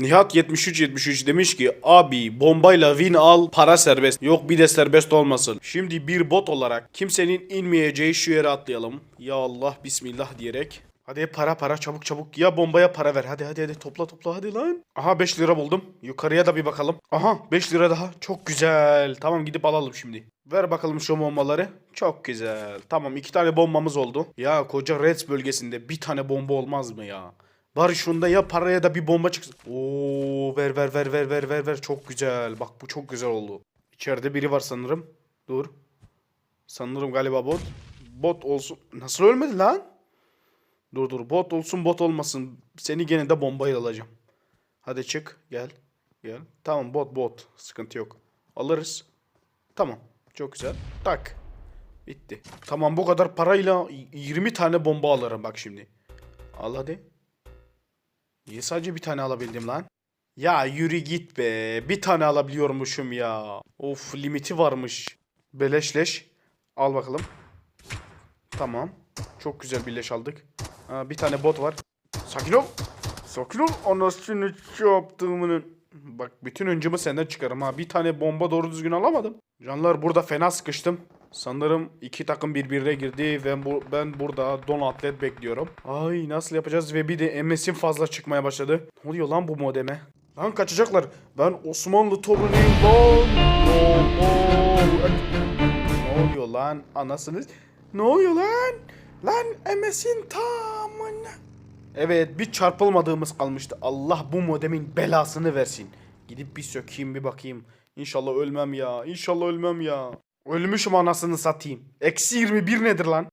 Nihat 7373 demiş ki abi bombayla win al para serbest. Yok bir de serbest olmasın. Şimdi bir bot olarak kimsenin inmeyeceği şu yere atlayalım. Ya Allah bismillah diyerek. Hadi para para çabuk çabuk. Ya bombaya para ver. Hadi hadi hadi topla topla hadi lan. Aha 5 lira buldum. Yukarıya da bir bakalım. Aha 5 lira daha. Çok güzel. Tamam gidip alalım şimdi. Ver bakalım şu bombaları. Çok güzel. Tamam iki tane bombamız oldu. Ya koca Reds bölgesinde bir tane bomba olmaz mı ya? Bari şunda ya paraya da bir bomba çıksın. Oo ver ver ver ver ver ver ver. Çok güzel. Bak bu çok güzel oldu. İçeride biri var sanırım. Dur. Sanırım galiba bot. Bot olsun. Nasıl ölmedi lan? Dur dur bot olsun bot olmasın. Seni gene de bombayla alacağım. Hadi çık gel. Gel. Tamam bot bot. Sıkıntı yok. Alırız. Tamam. Çok güzel. Tak. Bitti. Tamam bu kadar parayla y- 20 tane bomba alırım bak şimdi. Al hadi. Niye sadece bir tane alabildim lan? Ya yürü git be. Bir tane alabiliyormuşum ya. Of limiti varmış. Beleşleş. Al bakalım. Tamam. Çok güzel bir leş aldık. Ha, bir tane bot var. Sakin ol. Sakin ol. Anasını yaptığımın. Bak bütün öncümü senden çıkarım ha. Bir tane bomba doğru düzgün alamadım. Canlar burada fena sıkıştım. Sanırım iki takım birbirine girdi ve bu, ben burada don atlet bekliyorum. Ay nasıl yapacağız ve bir de MS'in fazla çıkmaya başladı. Ne oluyor lan bu modeme? Lan kaçacaklar. Ben Osmanlı torunuyum lan. Ne oluyor lan anasınız? Ne oluyor lan? Lan MS'in tamamına. Evet bir çarpılmadığımız kalmıştı. Allah bu modemin belasını versin. Gidip bir sökeyim bir bakayım. İnşallah ölmem ya. İnşallah ölmem ya. Ölmüşüm anasını satayım. Eksi 21 nedir lan?